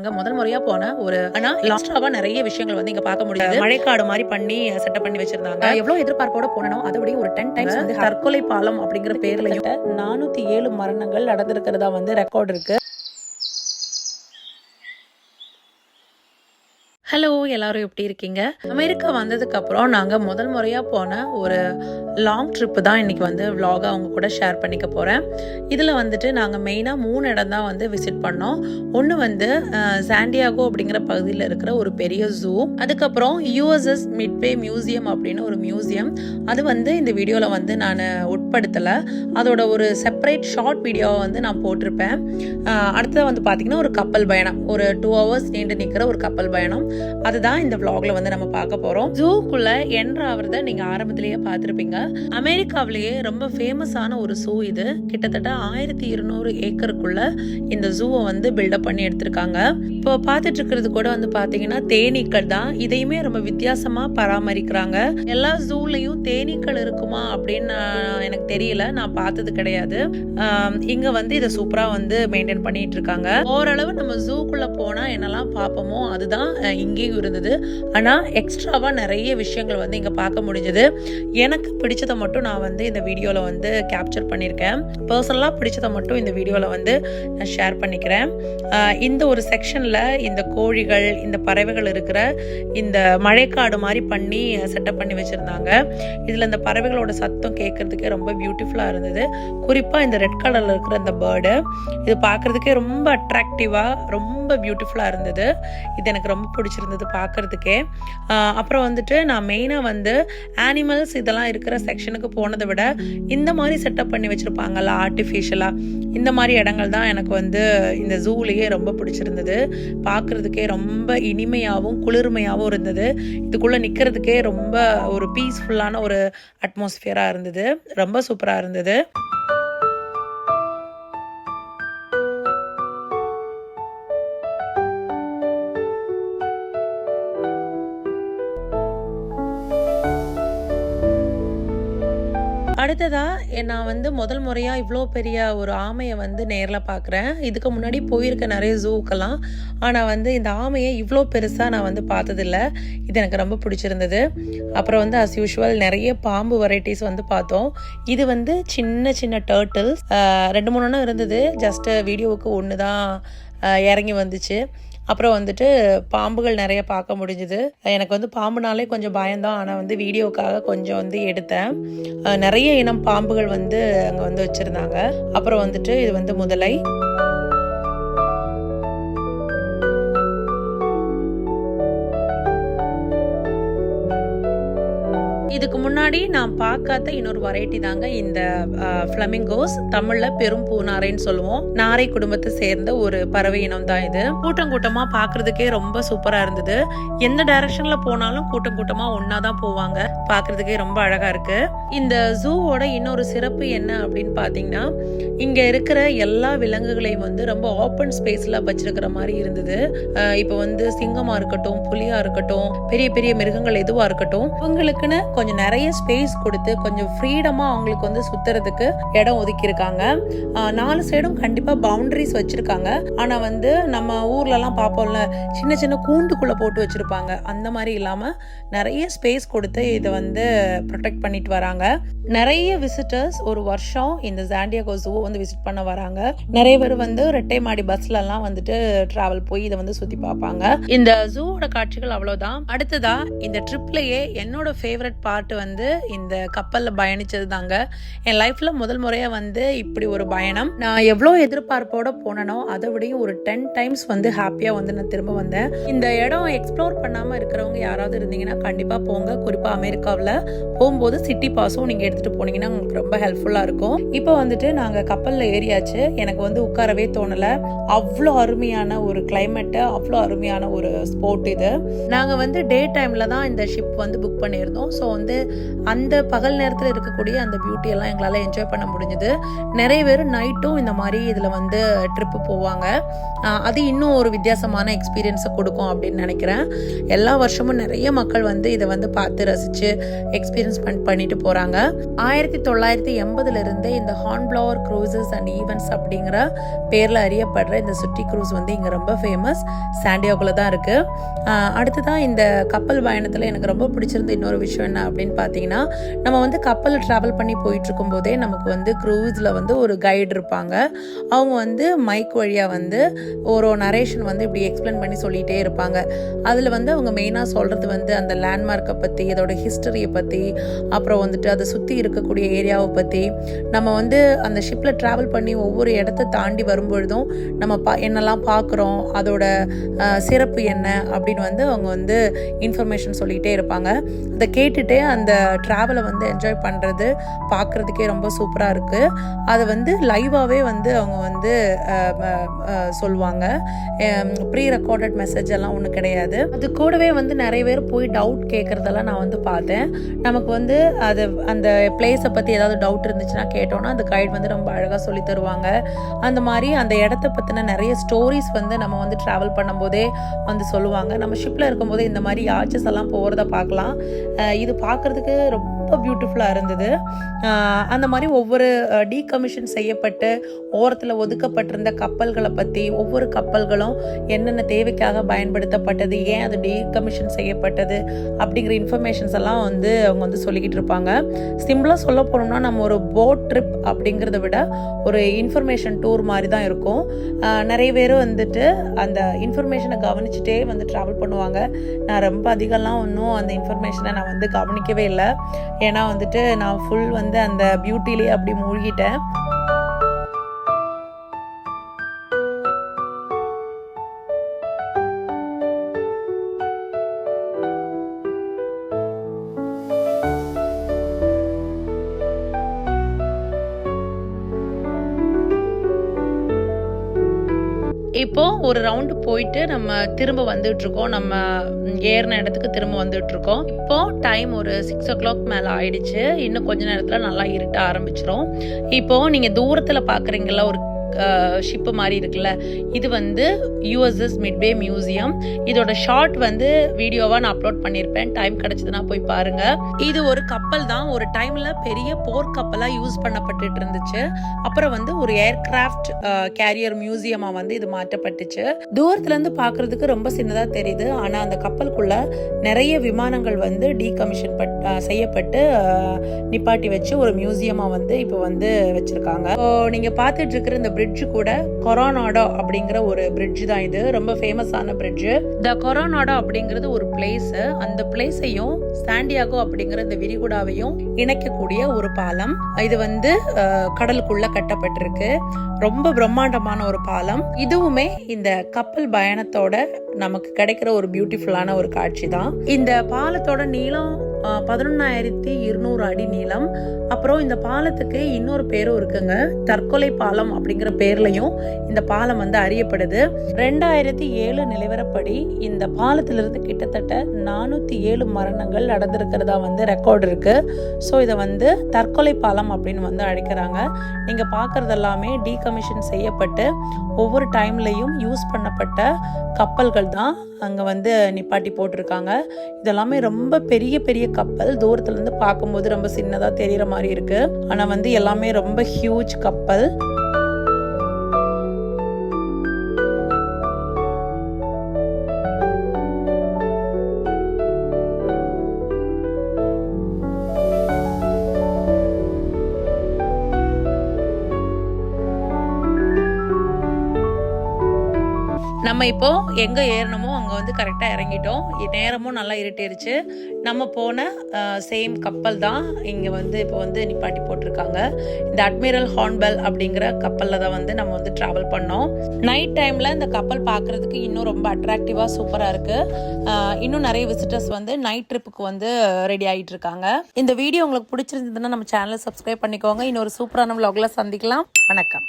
அங்க முதல் முறையா போன ஒரு ஆனா லாஸ்டாவா நிறைய விஷயங்கள் வந்து இங்க பார்க்க முடியாது. மழைக்காடு மாதிரி பண்ணி செட்டப் பண்ணி வச்சிருந்தாங்க. எவ்வளவு எதிர்பார்ப்போட போனனோ அதை விட ஒரு டென் டைம்ஸ் வந்து தற்கொலை பாலம் அப்படிங்கிற பேர்ல நானூத்தி ஏழு மரணங்கள் நடந்திருக்கிறதா வந்து ரெக்கார்ட் இருக்கு. ஹலோ எல்லாரும் எப்படி இருக்கீங்க? அமெரிக்கா வந்ததுக்கு அப்புறம் நாங்க முதல் முறையா போன ஒரு லாங் ட்ரிப் தான் இன்றைக்கி வந்து vlog அவங்க கூட ஷேர் பண்ணிக்க போகிறேன் இதில் வந்துட்டு நாங்கள் மெயினாக மூணு இடம் தான் வந்து விசிட் பண்ணோம். ஒன்று வந்து சாண்டியாகோ அப்படிங்கிற பகுதியில் இருக்கிற ஒரு பெரிய ஜூ அதுக்கப்புறம் யூஎஸ்எஸ் மிட்வே மியூசியம் அப்படின்னு ஒரு மியூசியம் அது வந்து இந்த வீடியோவில் வந்து நான் உட்படுத்தலை. அதோட ஒரு செப்பரேட் ஷார்ட் வீடியோவை வந்து நான் போட்டிருப்பேன். அடுத்தது வந்து பார்த்திங்கன்னா ஒரு கப்பல் பயணம். ஒரு டூ ஹவர்ஸ் நீண்டு நிற்கிற ஒரு கப்பல் பயணம். அதுதான் இந்த விலாகில் வந்து நம்ம பார்க்க போகிறோம் ஜூக்குள்ளே என்ட்ரு ஆகிறத நீங்கள் ஆரம்பத்திலேயே பார்த்துருப்பீங்க. அமெரிக்காவிலேயே ரொம்ப ஃபேமஸான ஒரு ஜூ இது. கிட்டத்தட்ட ஆயிரத்தி இருநூறு ஏக்கருக்குள்ள இந்த ஜூவை வந்து பில்டப் பண்ணி எடுத்திருக்காங்க. இப்போ பார்த்துட்டு இருக்கிறது கூட வந்து பார்த்தீங்கன்னா தேனீக்கள் தான். இதையுமே ரொம்ப வித்தியாசமா பராமரிக்கிறாங்க. எல்லா ஜூலையும் தேனீக்கள் இருக்குமா அப்படின்னு எனக்கு தெரியல. நான் பார்த்தது கிடையாது. இங்க வந்து இதை சூப்பரா வந்து மெயின்டைன் பண்ணிட்டு இருக்காங்க. ஓரளவு நம்ம ஜூக்குள்ள போனா என்னெல்லாம் பார்ப்போமோ அதுதான் இங்கேயும் இருந்தது. ஆனா எக்ஸ்ட்ராவா நிறைய விஷயங்கள் வந்து இங்க பார்க்க முடிஞ்சது. எனக்கு பிடிச்சதை மட்டும் நான் வந்து இந்த வீடியோல வந்து கேப்சர் பண்ணியிருக்கேன். பர்சனலாக பிடிச்சதை மட்டும் இந்த வீடியோவில் வந்து நான் ஷேர் பண்ணிக்கிறேன். இந்த ஒரு செக்ஷனில் இந்த கோழிகள் இந்த பறவைகள் இருக்கிற இந்த மழைக்காடு மாதிரி பண்ணி செட்டப் பண்ணி வச்சுருந்தாங்க. இதில் இந்த பறவைகளோட சத்தம் கேட்குறதுக்கே ரொம்ப பியூட்டிஃபுல்லாக இருந்தது. குறிப்பாக இந்த ரெட் கலரில் இருக்கிற இந்த பேர்டு இது பார்க்குறதுக்கே ரொம்ப அட்ராக்டிவாக ரொம்ப பியூட்டிஃபுல்லாக இருந்தது. இது எனக்கு ரொம்ப பிடிச்சிருந்தது பார்க்கறதுக்கே. அப்புறம் வந்துட்டு நான் மெயினாக வந்து ஆனிமல்ஸ் இதெல்லாம் இருக்கிற செக்ஷனுக்கு போனதை விட இந்த மாதிரி செட்டப் பண்ணி வச்சுருப்பாங்கல்ல ஆர்டிஃபிஷியலாக இந்த மாதிரி இடங்கள் தான் எனக்கு வந்து இந்த ஜூலேயே ரொம்ப பிடிச்சிருந்தது. பார்க்குறதுக்கே ரொம்ப இனிமையாகவும் குளிர்மையாகவும் இருந்தது. இதுக்குள்ளே நிற்கிறதுக்கே ரொம்ப ஒரு பீஸ்ஃபுல்லான ஒரு அட்மாஸ்ஃபியராக இருந்தது. ரொம்ப சூப்பராக இருந்தது. அடுத்ததாக நான் வந்து முதல் முறையாக இவ்வளோ பெரிய ஒரு ஆமையை வந்து நேரில் பார்க்குறேன் இதுக்கு முன்னாடி போயிருக்க நிறைய ஜூக்கெல்லாம். ஆனால் வந்து இந்த ஆமையை இவ்வளோ பெருசாக நான் வந்து பார்த்ததில்ல. இது எனக்கு ரொம்ப பிடிச்சிருந்தது. அப்புறம் வந்து அஸ் யூஷுவல் நிறைய பாம்பு வெரைட்டிஸ் வந்து பார்த்தோம். இது வந்து சின்ன சின்ன டேர்ட்டில்ஸ் ரெண்டு மூணு இருந்தது. ஜஸ்ட்டு வீடியோவுக்கு ஒன்று தான் இறங்கி வந்துச்சு. அப்புறம் வந்துட்டு பாம்புகள் நிறைய பார்க்க முடிஞ்சுது. எனக்கு வந்து பாம்புனாலே கொஞ்சம் பயம்தான். ஆனால் வந்து வீடியோக்காக கொஞ்சம் வந்து எடுத்தேன். நிறைய இனம் பாம்புகள் வந்து அங்கே வந்து வச்சுருந்தாங்க. அப்புறம் வந்துட்டு இது வந்து முதலை. இதுக்கு முன்னாடி நான் பார்க்காத இன்னொரு வெரைட்டி தாங்க இந்த ஃப்ளமிங்கோஸ் தமிழ்ல பெரும் பூநாரைன்னு சொல்லுவோம். நாரை குடும்பத்தை சேர்ந்த ஒரு பறவை இனம் தான் இது. கூட்டம் கூட்டமா பாக்குறதுக்கே ரொம்ப சூப்பரா இருந்தது. எந்த டைரக்ஷன்ல போனாலும் கூட்டம் கூட்டமா ஒன்னா தான் போவாங்க. பாக்குறதுக்கே ரொம்ப அழகா இருக்கு. இந்த ஜூவோட இன்னொரு சிறப்பு என்ன அப்படின்னு பாத்தீங்கன்னா இங்க இருக்கிற எல்லா விலங்குகளையும் வந்து ரொம்ப ஓப்பன் ஸ்பேஸ்ல வச்சிருக்கிற மாதிரி இருந்தது. இப்போ வந்து சிங்கமா இருக்கட்டும் புலியா இருக்கட்டும் பெரிய பெரிய மிருகங்கள் எதுவா இருக்கட்டும் இவங்களுக்குன்னு கொஞ்சம் நிறைய ஸ்பேஸ் கொடுத்து கொஞ்சம் ஃப்ரீடமாக அவங்களுக்கு வந்து சுத்துறதுக்கு இடம் ஒதுக்கியிருக்காங்க. நாலு சைடும் கண்டிப்பாக பவுண்டரிஸ் வச்சுருக்காங்க. ஆனால் வந்து நம்ம ஊர்லலாம் பார்ப்போம்ல சின்ன சின்ன கூண்டுக்குள்ளே போட்டு வச்சுருப்பாங்க. அந்த மாதிரி இல்லாமல் நிறைய ஸ்பேஸ் கொடுத்து இதை வந்து ப்ரொடெக்ட் பண்ணிட்டு வராங்க. நிறைய விசிட்டர்ஸ் ஒரு வருஷம் இந்த ஜாண்டியாகோ ஜூ வந்து விசிட் பண்ண வராங்க. நிறைய பேர் வந்து ரெட்டை மாடி பஸ்லலாம் வந்துட்டு ட்ராவல் போய் இதை வந்து சுற்றி பார்ப்பாங்க. இந்த ஜூவோட காட்சிகள் அவ்வளோதான் அடுத்ததா இந்த ட்ரிப்லேயே என்னோட ஃபேவரட் பாட்டு வந்து இந்த கப்பலில் பயணித்தது தாங்க என் லைஃப்பில் முதல் முறையாக வந்து இப்படி ஒரு பயணம். நான் எவ்வளோ எதிர்பார்ப்போட போனனோ அதை விடையும் ஒரு டென் டைம்ஸ் வந்து ஹாப்பியாக வந்து நான் திரும்ப வந்தேன். இந்த இடம் எக்ஸ்ப்ளோர் பண்ணாமல் இருக்கிறவங்க யாராவது இருந்தீங்கன்னா கண்டிப்பாக போங்க. குறிப்பாக அமெரிக்காவில் போகும்போது சிட்டி பாஸும் நீங்கள் எடுத்துகிட்டு போனீங்கன்னா உங்களுக்கு ரொம்ப ஹெல்ப்ஃபுல்லாக இருக்கும். இப்போ வந்துட்டு நாங்கள் கப்பலில் ஏறியாச்சு. எனக்கு வந்து உட்காரவே தோணலை. அவ்வளோ அருமையான ஒரு கிளைமேட்டு அவ்வளோ அருமையான ஒரு ஸ்போர்ட் இது. நாங்கள் வந்து டே டைமில் தான் இந்த ஷிப் வந்து புக் பண்ணியிருந்தோம். ஸோ வந்து அந்த பகல் நேரத்தில் இருக்கக்கூடிய அந்த பியூட்டியெல்லாம் எங்களால் என்ஜாய் பண்ண முடிஞ்சுது. நிறைய பேர் நைட்டும் இந்த மாதிரி இதில் வந்து ட்ரிப்பு போவாங்க. அது இன்னும் ஒரு வித்தியாசமான எக்ஸ்பீரியன்ஸை கொடுக்கும் அப்படின்னு நினைக்கிறேன். எல்லா வருஷமும் நிறைய மக்கள் வந்து இதை வந்து பார்த்து ரசித்து எக்ஸ்பீரியன்ஸ் பண் பண்ணிட்டு போகிறாங்க ஆயிரத்தி தொள்ளாயிரத்தி எண்பதுலேருந்தே இந்த ஹார்ன்பிளவர் க்ரூசஸ் அண்ட் ஈவெண்ட்ஸ் அப்படிங்கிற பேரில் அறியப்படுற இந்த சுட்டி க்ரூஸ் வந்து இங்கே ரொம்ப ஃபேமஸ் சாண்டியாகுல தான் இருக்குது அடுத்ததான் இந்த கப்பல் பயணத்தில் எனக்கு ரொம்ப பிடிச்சிருந்த இன்னொரு விஷயம் என்ன அப்படின்னு பார்த்தீங்கன்னா நம்ம வந்து கப்பலில் ட்ராவல் பண்ணி போயிட்டுருக்கும் போதே நமக்கு வந்து க்ரூஸில் வந்து ஒரு கைடு இருப்பாங்க. அவங்க வந்து மைக் வழியாக வந்து ஒரு நரேஷன் வந்து இப்படி எக்ஸ்பிளைன் பண்ணி சொல்லிகிட்டே இருப்பாங்க. அதில் வந்து அவங்க மெயினாக சொல்கிறது வந்து அந்த லேண்ட்மார்க்கை பற்றி அதோட ஹிஸ்டரியை பற்றி அப்புறம் வந்துட்டு அதை சுற்றி இருக்கக்கூடிய ஏரியாவை பற்றி நம்ம வந்து அந்த ஷிப்பில் ட்ராவல் பண்ணி ஒவ்வொரு இடத்த தாண்டி வரும்பொழுதும் நம்ம பா என்னெல்லாம் பார்க்குறோம் அதோட சிறப்பு என்ன அப்படின்னு வந்து அவங்க வந்து இன்ஃபர்மேஷன் சொல்லிகிட்டே இருப்பாங்க. அதை கேட்டுகிட்டே கேட்டுட்டே அந்த ட்ராவலை வந்து என்ஜாய் பண்ணுறது பார்க்குறதுக்கே ரொம்ப சூப்பராக இருக்குது அதை வந்து லைவாகவே வந்து அவங்க வந்து சொல்லுவாங்க. ப்ரீ ரெக்கார்டட் மெசேஜ் எல்லாம் ஒன்றும் கிடையாது. அது கூடவே வந்து நிறைய பேர் போய் டவுட் கேட்குறதெல்லாம் நான் வந்து பார்த்தேன். நமக்கு வந்து அது அந்த பிளேஸை பற்றி ஏதாவது டவுட் இருந்துச்சுன்னா கேட்டோன்னா அந்த கைட் வந்து ரொம்ப அழகாக சொல்லி தருவாங்க. அந்த மாதிரி அந்த இடத்த பற்றின நிறைய ஸ்டோரிஸ் வந்து நம்ம வந்து ட்ராவல் பண்ணும்போதே வந்து சொல்லுவாங்க. நம்ம ஷிப்பில் இருக்கும்போது இந்த மாதிரி யாச்சஸ் எல்லாம் போகிறத பார்க்கலாம். இது இது பார்க்குறதுக்கு ரொம்ப ரொம்ப பியூட்டிஃபுல்லாக இருந்தது. அந்த மாதிரி ஒவ்வொரு டீகமிஷன் செய்யப்பட்டு ஓரத்தில் ஒதுக்கப்பட்டிருந்த கப்பல்களை பற்றி ஒவ்வொரு கப்பல்களும் என்னென்ன தேவைக்காக பயன்படுத்தப்பட்டது ஏன் அது டீகமிஷன் செய்யப்பட்டது அப்படிங்கிற இன்ஃபர்மேஷன்ஸ் எல்லாம் வந்து அவங்க வந்து சொல்லிக்கிட்டு இருப்பாங்க. சிம்பிளாக சொல்ல போனோம்னா நம்ம ஒரு போட் ட்ரிப் அப்படிங்கிறத விட ஒரு இன்ஃபர்மேஷன் டூர் மாதிரி தான் இருக்கும். நிறைய பேர் வந்துட்டு அந்த இன்ஃபர்மேஷனை கவனிச்சுட்டே வந்து ட்ராவல் பண்ணுவாங்க. நான் ரொம்ப அதிகம்லாம் ஒன்றும் அந்த இன்ஃபர்மேஷனை நான் வந்து கவனிக்கவே இல்லை. ஏன்னா வந்துட்டு நான் ஃபுல் வந்து அந்த பியூட்டிலேயே அப்படி மூழ்கிட்டேன். இப்போ ஒரு ரவுண்டு போயிட்டு நம்ம திரும்ப வந்துட்டு இருக்கோம் நம்ம ஏறின இடத்துக்கு திரும்ப வந்துட்டு இருக்கோம் இப்போ டைம் ஒரு சிக்ஸ் ஓ கிளாக் மேலே ஆயிடுச்சு. இன்னும் கொஞ்ச நேரத்தில் நல்லா இருட்ட ஆரம்பிச்சிரும். இப்போ நீங்கள் தூரத்தில் பார்க்குறீங்களா ஒரு ஷிப்பு மாதிரி இருக்குல்ல. இது வந்து யூஎஸ்எஸ் மிட்வே மியூசியம் இதோட ஷார்ட் வந்து வீடியோவாக நான் அப்லோட் பண்ணியிருப்பேன் டைம் கிடைச்சதுன்னா போய் பாருங்க. இது ஒரு கப்பல் தான். ஒரு டைம்ல பெரிய போர் கப்பலாக யூஸ் பண்ணப்பட்டுட்டு இருந்துச்சு. அப்புறம் வந்து ஒரு ஏர்கிராஃப்ட் கேரியர் மியூசியமாக வந்து இது மாற்றப்பட்டுச்சு. தூரத்துல இருந்து பார்க்கிறதுக்கு ரொம்ப சின்னதாக தெரியுது. ஆனால் அந்த கப்பலுக்குள்ள நிறைய விமானங்கள் வந்து டீகமிஷன் பட் செய்யப்பட்டு நிப்பாட்டி வச்சு ஒரு மியூசியமாக வந்து இப்போ வந்து வச்சிருக்காங்க. இப்போ நீங்கள் பார்த்துட்டு இருக்கிற இந்த பிரிட்ஜ் கூட கொரோனாடோ அப்படிங்கிற ஒரு பிரிட்ஜ் தான் இது. ரொம்ப ஃபேமஸான பிரிட்ஜ் த கொரோனாடோ அப்படிங்கிறது ஒரு பிளேஸ் அந்த பிளேஸையும் சாண்டியாகோ அப்படிங்கிற இந்த விரிகுடாவையும் இணைக்கக்கூடிய ஒரு பாலம். இது வந்து கடலுக்குள்ள கட்டப்பட்டிருக்கு. ரொம்ப பிரம்மாண்டமான ஒரு பாலம். இதுவுமே இந்த கப்பல் பயணத்தோட நமக்கு கிடைக்கிற ஒரு பியூட்டிஃபுல்லான ஒரு காட்சி தான். இந்த பாலத்தோட நீளம் பதினொன்னாயிரத்தி இருநூறு அடி நீளம். அப்புறம் இந்த பாலத்துக்கு இன்னொரு பேரும் இருக்குங்க. தற்கொலை பாலம் அப்படிங்கிற பேர்லையும் இந்த பாலம் வந்து அறியப்படுது. ரெண்டாயிரத்தி ஏழு நிலவரப்படி இந்த பாலத்திலிருந்து கிட்டத்தட்ட நானூற்றி ஏழு மரணங்கள் நடந்திருக்கிறதா வந்து ரெக்கார்டு இருக்கு. ஸோ இதை வந்து தற்கொலை பாலம் அப்படின்னு வந்து அழைக்கிறாங்க. நீங்க பார்க்கறது எல்லாமே டீகமிஷன் செய்யப்பட்டு ஒவ்வொரு டைம்லையும் யூஸ் பண்ணப்பட்ட கப்பல்கள் தான் அங்கே வந்து நிப்பாட்டி போட்டிருக்காங்க. இதெல்லாமே ரொம்ப பெரிய பெரிய கப்பல் தூரத்துல இருந்து பார்க்கும்போது ரொம்ப சின்னதா தெரியற மாதிரி இருக்கு. ஆனா வந்து எல்லாமே ரொம்ப ஹியூஜ் கப்பல். நம்ம இப்போ எங்க ஏறணுமோ வந்து கரெக்டாக இறங்கிட்டோம். நேரமும் நல்லா இருட்டிருச்சு. நம்ம போன சேம் கப்பல் தான் இங்கே வந்து இப்போ வந்து நிப்பாட்டி போட்டிருக்காங்க. இந்த அட்மிரல் ஹார்ன்பெல் அப்படிங்கிற கப்பலில் தான் வந்து நம்ம வந்து ட்ராவல் பண்ணோம். நைட் டைமில் இந்த கப்பல் பார்க்குறதுக்கு இன்னும் ரொம்ப அட்ராக்டிவாக சூப்பராக இருக்குது இன்னும் நிறைய விசிட்டர்ஸ் வந்து நைட் ட்ரிப்புக்கு வந்து ரெடி ஆகிட்டு இருக்காங்க. இந்த வீடியோ உங்களுக்கு பிடிச்சிருந்ததுன்னா நம்ம சேனலை சப்ஸ்கிரைப் பண்ணிக்கோங்க. இன்னொரு சூப்பரான vlogல சந்திக்கலாம். வணக்கம்.